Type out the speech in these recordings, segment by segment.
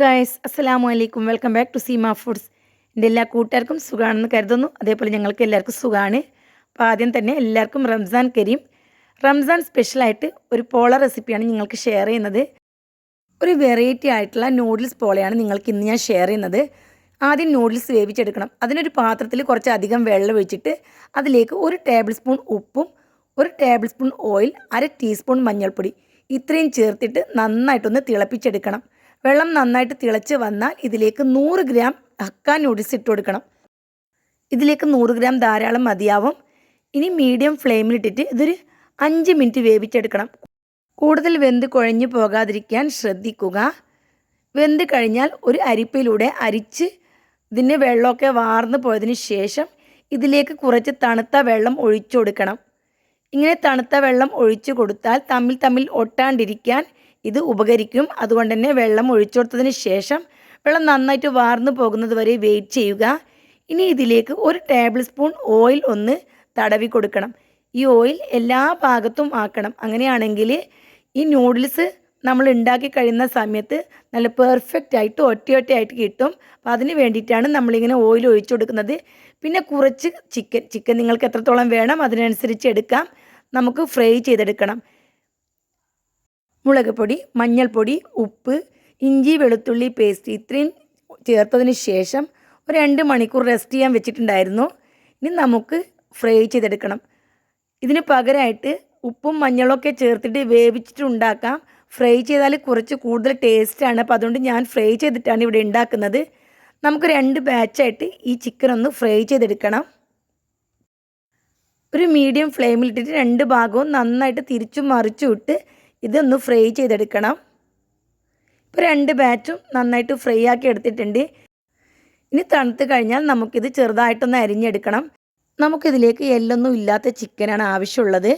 Guys അസ്സലാമു അലൈക്കും welcome back to Seema foods എന്റെ എല്ലാ കൂട്ടുകാർക്കും സുഖമാണെന്ന് കരുതുന്നു. അതേപോലെ ഞങ്ങൾക്ക് എല്ലാവർക്കും സുഖമാണ്. അപ്പോൾ ആദ്യം തന്നെ എല്ലാവർക്കും റംസാൻ കരീം. റംസാൻ സ്പെഷ്യലായിട്ട് ഒരു പോള റെസിപ്പിയാണ് നിങ്ങൾക്ക് ഷെയർ ചെയ്യുന്നത്. ഒരു വെറൈറ്റി ആയിട്ടുള്ള നൂഡിൽസ് പോളയാണ് നിങ്ങൾക്ക് ഇന്ന് ഞാൻ ഷെയർ ചെയ്യുന്നത്. ആദ്യം നൂഡിൽസ് വേവിച്ചെടുക്കണം. അതിനൊരു പാത്രത്തിൽ കുറച്ചധികം വെള്ളം ഒഴിച്ചിട്ട് അതിലേക്ക് ഒരു ടേബിൾ സ്പൂൺ ഉപ്പും ഒരു ടേബിൾ സ്പൂൺ ഓയിൽ അര ടീസ്പൂൺ മഞ്ഞൾപ്പൊടി. ഇത്രയും ചേർത്തിട്ട് നന്നായിട്ടൊന്ന് തിളപ്പിച്ചെടുക്കണം. വെള്ളം നന്നായിട്ട് തിളച്ച് വന്നാൽ ഇതിലേക്ക് നൂറ് ഗ്രാം ഹക്ക നൂഡിൽസ് ഇട്ട് കൊടുക്കണം. ഇതിലേക്ക് നൂറ് ഗ്രാം ധാരാളം മതിയാവും. ഇനി മീഡിയം ഫ്ലെയിമിലിട്ടിട്ട് ഇതൊരു അഞ്ച് മിനിറ്റ് വേവിച്ചെടുക്കണം. കൂടുതൽ വെന്ത് കുഴഞ്ഞു പോകാതിരിക്കാൻ ശ്രദ്ധിക്കുക. വെന്ത് കഴിഞ്ഞാൽ ഒരു അരിപ്പയിലൂടെ അരിച്ച് ഇതിന്റെ വെള്ളമൊക്കെ വാർന്നു പോയതിന് ശേഷം ഇതിലേക്ക് കുറച്ച് തണുത്ത വെള്ളം ഒഴിച്ചു കൊടുക്കണം. ഇങ്ങനെ തണുത്ത വെള്ളം ഒഴിച്ചു കൊടുത്താൽ തമ്മിൽ തമ്മിൽ ഒട്ടാണ്ടിരിക്കാൻ ഇത് ഉപകരിക്കും. അതുകൊണ്ട് തന്നെ വെള്ളം ഒഴിച്ചു കൊടുത്തതിന് ശേഷം വെള്ളം നന്നായിട്ട് വാർന്നു പോകുന്നത് വരെ വെയിറ്റ് ചെയ്യുക. ഇനി ഇതിലേക്ക് ഒരു ടേബിൾ സ്പൂൺ ഓയിൽ ഒന്ന് തടവി കൊടുക്കണം. ഈ ഓയിൽ എല്ലാ ഭാഗത്തും ആക്കണം. അങ്ങനെയാണെങ്കിൽ ഈ നൂഡിൽസ് നമ്മൾ ഉണ്ടാക്കി കഴിയുന്ന സമയത്ത് നല്ല പെർഫെക്റ്റ് ആയിട്ട് ഒറ്റയൊറ്റയായിട്ട് കിട്ടും. അപ്പോൾ അതിന് വേണ്ടിയിട്ടാണ് നമ്മളിങ്ങനെ ഓയിൽ ഒഴിച്ചു കൊടുക്കുന്നത്. പിന്നെ കുറച്ച് ചിക്കൻ ചിക്കൻ നിങ്ങൾക്ക് എത്രത്തോളം വേണം അതിനനുസരിച്ച് എടുക്കാം. നമുക്ക് ഫ്രൈ ചെയ്തെടുക്കണം. മുളക് പൊടി മഞ്ഞൾപ്പൊടി ഉപ്പ് ഇഞ്ചി വെളുത്തുള്ളി പേസ്റ്റ് ഇത്രയും ചേർത്തതിന് ശേഷം ഒരു രണ്ട് മണിക്കൂർ റെസ്റ്റ് ചെയ്യാൻ വെച്ചിട്ടുണ്ടായിരുന്നു. ഇനി നമുക്ക് ഫ്രൈ ചെയ്തെടുക്കണം. ഇതിന് പകരമായിട്ട് ഉപ്പും മഞ്ഞളൊക്കെ ചേർത്തിട്ട് വേവിച്ചിട്ട് ഉണ്ടാക്കാം. ഫ്രൈ ചെയ്താൽ കുറച്ച് കൂടുതൽ ടേസ്റ്റാണ് അപ്പോൾ അതുകൊണ്ട് ഞാൻ ഫ്രൈ ചെയ്തിട്ടാണ് ഇവിടെ ഉണ്ടാക്കുന്നത്. നമുക്ക് രണ്ട് ബാച്ചായിട്ട് ഈ ചിക്കൻ ഒന്ന് ഫ്രൈ ചെയ്തെടുക്കണം. ഒരു മീഡിയം ഫ്ലെയിമിലിട്ടിട്ട് രണ്ട് ഭാഗവും നന്നായിട്ട് തിരിച്ചും മറിച്ചും ഇട്ട് ഇതൊന്ന് ഫ്രൈ ചെയ്തെടുക്കണം. ഇപ്പോൾ രണ്ട് ബാച്ചും നന്നായിട്ട് ഫ്രൈ ആക്കി എടുത്തിട്ടുണ്ട്. ഇനി തണുത്ത് കഴിഞ്ഞാൽ നമുക്കിത് ചെറുതായിട്ടൊന്ന് അരിഞ്ഞെടുക്കണം. നമുക്കിതിലേക്ക് എല്ലൊന്നും ഇല്ലാത്ത ചിക്കനാണ് ആവശ്യമുള്ളത്.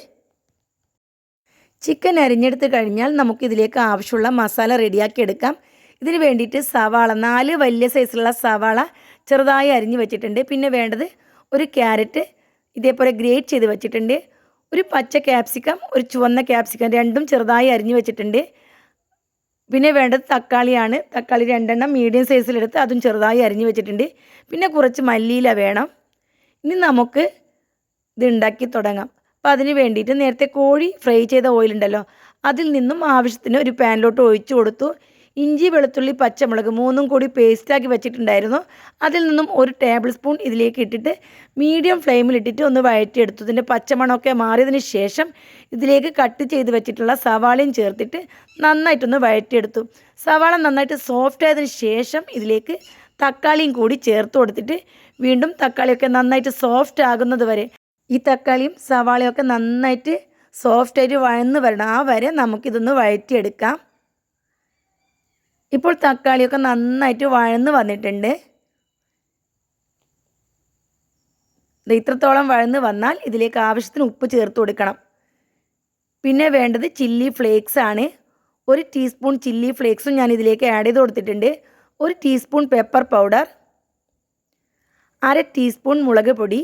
ചിക്കൻ അരിഞ്ഞെടുത്ത് കഴിഞ്ഞാൽ നമുക്കിതിലേക്ക് ആവശ്യമുള്ള മസാല റെഡിയാക്കി എടുക്കാം. ഇതിന് വേണ്ടിയിട്ട് സവാള നാല് വലിയ സൈസിലുള്ള സവാള ചെറുതായി അരിഞ്ഞ് വെച്ചിട്ടുണ്ട്. പിന്നെ വേണ്ടത് ഒരു ക്യാരറ്റ് ഇതേപോലെ ഗ്രേറ്റ് ചെയ്ത് വെച്ചിട്ടുണ്ട്. ഒരു പച്ച ക്യാപ്സിക്കം ഒരു ചുവന്ന ക്യാപ്സിക്കം രണ്ടും ചെറുതായി അരിഞ്ഞു വെച്ചിട്ടുണ്ട്. പിന്നെ വേണ്ടത് തക്കാളിയാണ്. തക്കാളി രണ്ടെണ്ണം മീഡിയം സൈസിലെടുത്ത് അതും ചെറുതായി അരിഞ്ഞു വെച്ചിട്ടുണ്ട്. പിന്നെ കുറച്ച് മല്ലിയില വേണം. ഇനി നമുക്ക് ഇത് ഉണ്ടാക്കി തുടങ്ങാം. അപ്പോൾ അതിന് വേണ്ടിയിട്ട് നേരത്തെ കോഴി ഫ്രൈ ചെയ്ത ഓയിൽ ഉണ്ടല്ലോ അതിൽ നിന്നും ആവശ്യത്തിന് ഒരു പാനിലോട്ട് ഒഴിച്ചു കൊടുത്തു. ഇഞ്ചി വെളുത്തുള്ളി പച്ചമുളക് മൂന്നും കൂടി പേസ്റ്റാക്കി വെച്ചിട്ടുണ്ടായിരുന്നു. അതിൽ നിന്നും ഒരു ടേബിൾ സ്പൂൺ ഇതിലേക്ക് ഇട്ടിട്ട് മീഡിയം ഫ്ലെയിമിലിട്ടിട്ട് ഒന്ന് വഴറ്റിയെടുത്തു. ഇതിന്റെ പച്ചമണമൊക്കെ മാറിയതിന് ശേഷം ഇതിലേക്ക് കട്ട് ചെയ്ത് വെച്ചിട്ടുള്ള സവാളയും ചേർത്തിട്ട് നന്നായിട്ടൊന്ന് വഴറ്റിയെടുത്തു. സവാള നന്നായിട്ട് സോഫ്റ്റ് ആയതിന് ശേഷം ഇതിലേക്ക് തക്കാളിയും കൂടി ചേർത്ത് കൊടുത്തിട്ട് വീണ്ടും തക്കാളിയൊക്കെ നന്നായിട്ട് സോഫ്റ്റ് ആകുന്നത് വരെ ഈ തക്കാളിയും സവാളയൊക്കെ നന്നായിട്ട് സോഫ്റ്റായിട്ട് വഴന്ന് വരണം. ആ വരെ നമുക്കിതൊന്ന് വഴറ്റിയെടുക്കാം. ഇപ്പോൾ തക്കാളിയൊക്കെ നന്നായിട്ട് വഴന്ന് വന്നിട്ടുണ്ട്. ഇത്രത്തോളം വഴന്ന് വന്നാൽ ഇതിലേക്ക് ആവശ്യത്തിന് ഉപ്പ് ചേർത്ത് കൊടുക്കണം. പിന്നെ വേണ്ടത് ചില്ലി ഫ്ലേക്സ് ആണ്. ഒരു ടീസ്പൂൺ ചില്ലി ഫ്ലേക്സും ഞാൻ ഇതിലേക്ക് ആഡ് ചെയ്ത് കൊടുത്തിട്ടുണ്ട്. ഒരു ടീസ്പൂൺ പെപ്പർ പൗഡർ അര ടീസ്പൂൺ മുളക് പൊടി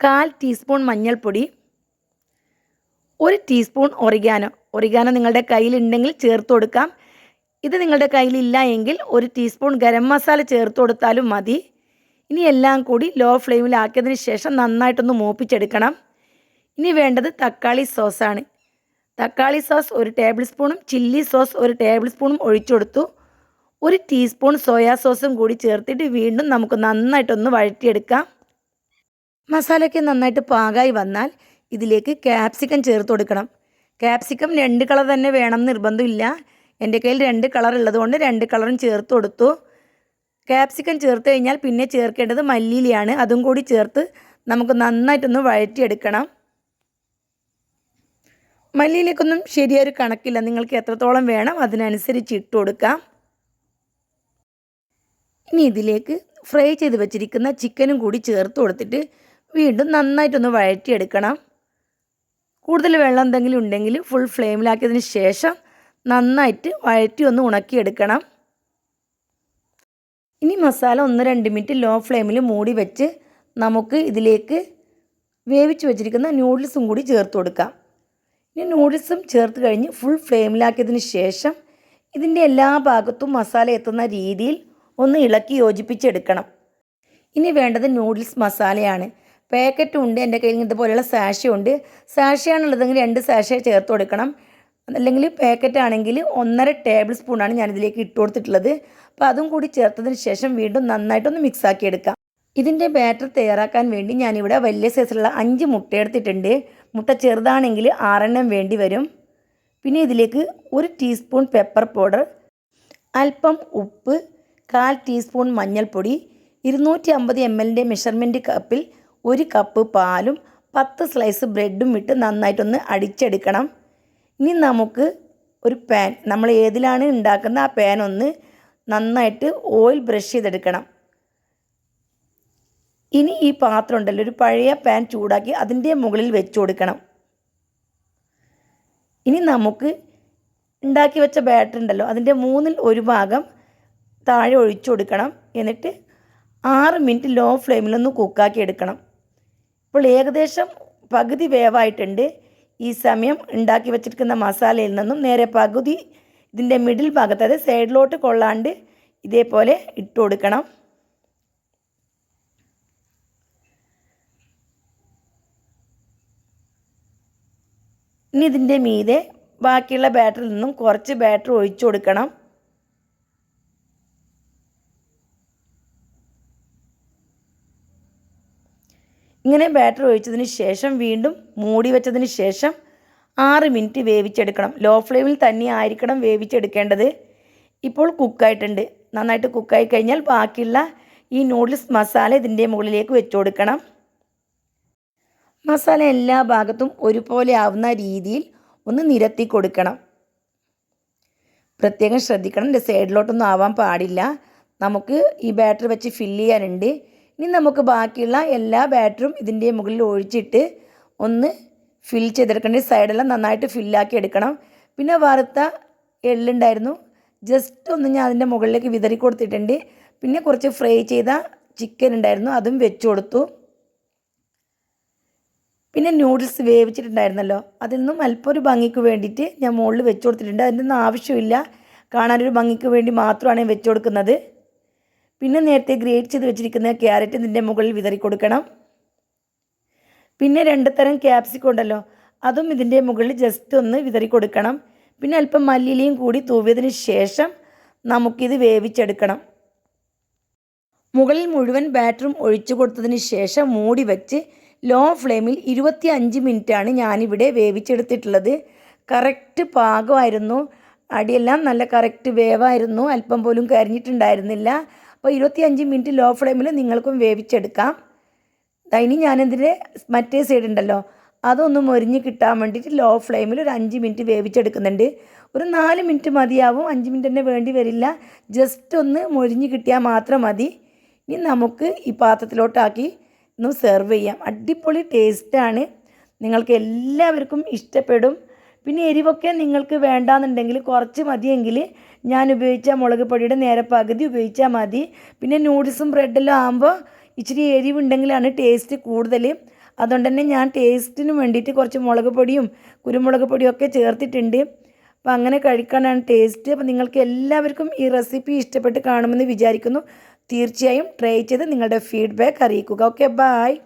കാൽ ടീസ്പൂൺ മഞ്ഞൾപ്പൊടി ഒരു ടീസ്പൂൺ ഒറിഗാനോ ഒറിഗാനോ നിങ്ങളുടെ കയ്യിലുണ്ടെങ്കിൽ ചേർത്ത് കൊടുക്കാം. ഇത് നിങ്ങളുടെ കയ്യിലില്ല എങ്കിൽ ഒരു ടീസ്പൂൺ ഗരം മസാല ചേർത്ത് കൊടുത്താലും മതി. ഇനി എല്ലാം കൂടി ലോ ഫ്ലെയിമിലാക്കിയതിന് ശേഷം നന്നായിട്ടൊന്ന് മൂപ്പിച്ചെടുക്കണം. ഇനി വേണ്ടത് തക്കാളി സോസാണ് തക്കാളി സോസ് ഒരു ടേബിൾ സ്പൂണും ചില്ലി സോസ് ഒരു ടേബിൾ സ്പൂണും ഒഴിച്ചു കൊടുത്തു. ഒരു ടീസ്പൂൺ സോയാ സോസും കൂടി ചേർത്തിട്ട് വീണ്ടും നമുക്ക് നന്നായിട്ടൊന്ന് വഴറ്റിയെടുക്കാം. മസാലയ്ക്ക് നന്നായിട്ട് പാകമായി വന്നാൽ ഇതിലേക്ക് ക്യാപ്സിക്കം ചേർത്ത് കൊടുക്കണം. ക്യാപ്സിക്കം രണ്ട് കളർ തന്നെ വേണം നിർബന്ധമില്ല. എന്റെ കയ്യിൽ രണ്ട് കളർ ഉള്ളതുകൊണ്ട് രണ്ട് കളറും ചേർത്ത് കൊടുത്തു. ക്യാപ്സിക്കം ചേർത്ത് കഴിഞ്ഞാൽ പിന്നെ ചേർക്കേണ്ടത് മല്ലിയിലയാണ്. അതും കൂടി ചേർത്ത് നമുക്ക് നന്നായിട്ടൊന്ന് വഴറ്റിയെടുക്കണം. മല്ലിയിലേക്കൊന്നും ശരിയൊരു കണക്കില്ല. നിങ്ങൾക്ക് എത്രത്തോളം വേണം അതിനനുസരിച്ച് ഇട്ട് കൊടുക്കാം. ഇനി ഇതിലേക്ക് ഫ്രൈ ചെയ്ത് വെച്ചിരിക്കുന്ന ചിക്കനും കൂടി ചേർത്ത് കൊടുത്തിട്ട് വീണ്ടും നന്നായിട്ടൊന്ന് വഴറ്റിയെടുക്കണം. കൂടുതൽ വെള്ളം എന്തെങ്കിലും ഉണ്ടെങ്കിൽ ഫുൾ ഫ്ലെയിമിലാക്കിയതിന് ശേഷം നന്നായിട്ട് വഴറ്റി ഒന്ന് ഉണക്കിയെടുക്കണം. ഇനി മസാല ഒന്ന് രണ്ട് മിനിറ്റ് ലോ ഫ്ലെയിമിൽ മൂടി വെച്ച് നമുക്ക് ഇതിലേക്ക് വേവിച്ച് വെച്ചിരിക്കുന്ന നൂഡിൽസും കൂടി ചേർത്ത് കൊടുക്കാം. ഇനി നൂഡിൽസും ചേർത്ത് കഴിഞ്ഞ് ഫുൾ ഫ്ലെയിമിലാക്കിയതിന് ശേഷം ഇതിന്റെ എല്ലാ ഭാഗത്തും മസാല എത്തുന്ന രീതിയിൽ ഒന്ന് ഇളക്കി യോജിപ്പിച്ചെടുക്കണം. ഇനി വേണ്ടത് നൂഡിൽസ് മസാലയാണ്. പാക്കറ്റും ഉണ്ട് എന്റെ കയ്യിൽ ഇതുപോലെയുള്ള സാഷയുണ്ട്. സാഷയാണുള്ളതെങ്കിൽ രണ്ട് സാഷ ചേർത്ത് കൊടുക്കണം. അല്ലെങ്കിൽ പാക്കറ്റ് ആണെങ്കിൽ ഒന്നര ടേബിൾ സ്പൂണാണ് ഞാനിതിലേക്ക് ഇട്ട് കൊടുത്തിട്ടുള്ളത്. അപ്പോൾ അതും കൂടി ചേർത്തതിന് ശേഷം വീണ്ടും നന്നായിട്ടൊന്ന് മിക്സ് ആക്കി എടുക്കാം ഇതിന്റെ ബാറ്റർ തയ്യാറാക്കാൻ വേണ്ടി ഞാനിവിടെ വലിയ സൈസിലുള്ള അഞ്ച് മുട്ട എടുത്തിട്ടുണ്ട്. മുട്ട ചെറുതാണെങ്കിൽ ആറെണ്ണം വേണ്ടി വരും. പിന്നെ ഇതിലേക്ക് ഒരു ടീസ്പൂൺ പെപ്പർ പൗഡർ അല്പം ഉപ്പ് കാൽ ടീസ്പൂൺ മഞ്ഞൾപ്പൊടി ഇരുന്നൂറ്റി അമ്പത് എം എല്ലിന്റെ മെഷർമെന്റ് കപ്പിൽ ഒരു കപ്പ് പാലും പത്ത് സ്ലൈസ് ബ്രെഡും ഇട്ട് നന്നായിട്ടൊന്ന് അടിച്ചെടുക്കണം. ഇനി നമുക്ക് ഒരു പാൻ നമ്മൾ ഏതിലാണ് ഉണ്ടാക്കുന്ന ആ പാൻ ഒന്ന് നന്നായിട്ട് ഓയിൽ ബ്രഷ് ചെയ്തെടുക്കണം. ഇനി ഈ പാത്രം ഉണ്ടല്ലോ ഒരു പഴയ പാൻ ചൂടാക്കി അതിന്റെ മുകളിൽ വെച്ച് കൊടുക്കണം. ഇനി നമുക്ക് ഉണ്ടാക്കി വെച്ച ബാറ്റർ ഉണ്ടല്ലോ അതിന്റെ മൂന്നിൽ ഒരു ഭാഗം താഴെ ഒഴിച്ചു കൊടുക്കണം. എന്നിട്ട് ആറ് മിനിറ്റ് ലോ ഫ്ലെയിമിലൊന്ന് കുക്കാക്കി എടുക്കണം. ഇപ്പോൾ ഏകദേശം പകുതി വേവായിട്ടുണ്ട്. ഈ സമയം ഉണ്ടാക്കി വെച്ചിരിക്കുന്ന മസാലയിൽ നിന്നും നേരെ പകുതി ഇതിന്റെ മിഡിൽ ഭാഗത്ത് അതായത് സൈഡിലോട്ട് കൊള്ളാണ്ട് ഇതേപോലെ ഇട്ട് കൊടുക്കണം. ഇനി ഇതിന്റെ മീതെ ബാക്കിയുള്ള ബാറ്ററിൽ നിന്നും കുറച്ച് ബാറ്റർ ഒഴിച്ചു കൊടുക്കണം. ഇങ്ങനെ ബാറ്റർ ഒഴിച്ചതിന് ശേഷം വീണ്ടും മൂടി വെച്ചതിന് ശേഷം ആറ് മിനിറ്റ് വേവിച്ചെടുക്കണം. ലോ ഫ്ലെയിമിൽ തന്നെ ആയിരിക്കണം വേവിച്ചെടുക്കേണ്ടത്. ഇപ്പോൾ കുക്കായിട്ടുണ്ട്. നന്നായിട്ട് കുക്കായി കഴിഞ്ഞാൽ ബാക്കിയുള്ള ഈ നൂഡിൽസ് മസാല ഇതിന്റെ മുകളിലേക്ക് വെച്ചു കൊടുക്കണം. മസാല എല്ലാ ഭാഗത്തും ഒരുപോലെ ആവുന്ന രീതിയിൽ ഒന്ന് നിരത്തി കൊടുക്കണം. പ്രത്യേകം ശ്രദ്ധിക്കണം. എന്റെ സൈഡിലോട്ടൊന്നും ആവാൻ പാടില്ല. നമുക്ക് ഈ ബാറ്റർ വെച്ച് ഫില്ല് ചെയ്യാനുണ്ട്. ഇനി നമുക്ക് ബാക്കിയുള്ള എല്ലാ ബാറ്ററും ഇതിന്റെ മുകളിൽ ഒഴിച്ചിട്ട് ഒന്ന് ഫിൽ ചെയ്തെടുക്കേണ്ട സൈഡെല്ലാം നന്നായിട്ട് ഫില്ലാക്കി എടുക്കണം. പിന്നെ വറുത്ത എള്ളുണ്ടായിരുന്നു ജസ്റ്റ് ഒന്ന് ഞാൻ അതിന്റെ മുകളിലേക്ക് വിതറി കൊടുത്തിട്ടുണ്ട്. പിന്നെ കുറച്ച് ഫ്രൈ ചെയ്ത ചിക്കൻ ഉണ്ടായിരുന്നു. അതും വെച്ച് കൊടുത്തു. പിന്നെ നൂഡിൽസ് വേവിച്ചിട്ടുണ്ടായിരുന്നല്ലോ. അതിൽ നിന്നും അല്പം ഒരു ഭംഗിക്ക് വേണ്ടിയിട്ട് ഞാൻ മുകളിൽ വെച്ച് കൊടുത്തിട്ടുണ്ട്. അതിന്റെ ഒന്നും ആവശ്യമില്ല. കാണാനൊരു ഭംഗിക്ക് വേണ്ടി മാത്രമാണ് വെച്ച് കൊടുക്കുന്നത്. പിന്നെ നേരത്തെ ഗ്രേറ്റ് ചെയ്ത് വെച്ചിരിക്കുന്ന ക്യാരറ്റ് ഇതിന്റെ മുകളിൽ വിതറി കൊടുക്കണം. പിന്നെ രണ്ട് തരം ക്യാപ്സിക്കം ഉണ്ടല്ലോ അതും ഇതിന്റെ മുകളിൽ ജസ്റ്റ് ഒന്ന് വിതറി കൊടുക്കണം. പിന്നെ അല്പം മല്ലിയിലയും കൂടി തൂവിയതിന് ശേഷം നമുക്കിത് വേവിച്ചെടുക്കണം. മുകളിൽ മുഴുവൻ ബാറ്ററും ഒഴിച്ചു കൊടുത്തതിന് ശേഷം മൂടി വെച്ച് ലോ ഫ്ലെയിമിൽ ഇരുപത്തി അഞ്ച് മിനിറ്റാണ് ഞാനിവിടെ വേവിച്ചെടുത്തിട്ടുള്ളത്. കറക്റ്റ് പാകമായിരുന്നു. അടിയെല്ലാം നല്ല കറക്റ്റ് വേവായിരുന്നു. അല്പം പോലും കരിഞ്ഞിട്ടുണ്ടായിരുന്നില്ല. അപ്പോൾ ഇരുപത്തി അഞ്ച് മിനിറ്റ് ലോ ഫ്ലെയിമിൽ നിങ്ങൾക്കും വേവിച്ചെടുക്കാം. ഇനി ഞാനെന്തിന്റെ മറ്റേ സൈഡ് ഉണ്ടല്ലോ അതൊന്ന് മൊരിഞ്ഞ് കിട്ടാൻ വേണ്ടിയിട്ട് ലോ ഫ്ലെയിമിൽ ഒരു അഞ്ച് മിനിറ്റ് വേവിച്ചെടുക്കുന്നുണ്ട്. ഒരു നാല് മിനിറ്റ് മതിയാവും അഞ്ച് മിനിറ്റ് തന്നെ വേണ്ടി വരില്ല. ജസ്റ്റ് ഒന്ന് മൊരിഞ്ഞ് കിട്ടിയാൽ മാത്രം മതി. ഇനി നമുക്ക് ഈ പാത്രത്തിലോട്ടാക്കി ഒന്ന് സെർവ് ചെയ്യാം. അടിപൊളി ടേസ്റ്റാണ് നിങ്ങൾക്ക് എല്ലാവർക്കും ഇഷ്ടപ്പെടും. പിന്നെ എരിവൊക്കെ നിങ്ങൾക്ക് വേണ്ടാന്നുണ്ടെങ്കിൽ കുറച്ച് മതിയെങ്കിൽ ഞാൻ ഉപയോഗിച്ച മുളക് പൊടിയുടെ നേരെ പകുതി ഉപയോഗിച്ചാൽ മതി. പിന്നെ നൂഡിൽസും ബ്രെഡെല്ലാം ആകുമ്പോൾ ഇച്ചിരി എരിവുണ്ടെങ്കിലാണ് ടേസ്റ്റ് കൂടുതൽ അതുകൊണ്ട് തന്നെ ഞാൻ ടേസ്റ്റിന് വേണ്ടിയിട്ട് കുറച്ച് മുളക് പൊടിയും കുരുമുളക് പൊടിയും ഒക്കെ ചേർത്തിട്ടുണ്ട്. അപ്പോൾ അങ്ങനെ കഴിക്കാനാണ് ടേസ്റ്റ് അപ്പോൾ നിങ്ങൾക്ക് എല്ലാവർക്കും ഈ റെസിപ്പി ഇഷ്ടപ്പെട്ട് കാണുമെന്ന് വിചാരിക്കുന്നു. തീർച്ചയായും ട്രൈ ചെയ്ത് നിങ്ങളുടെ ഫീഡ്ബാക്ക് അറിയിക്കുക. Okay bye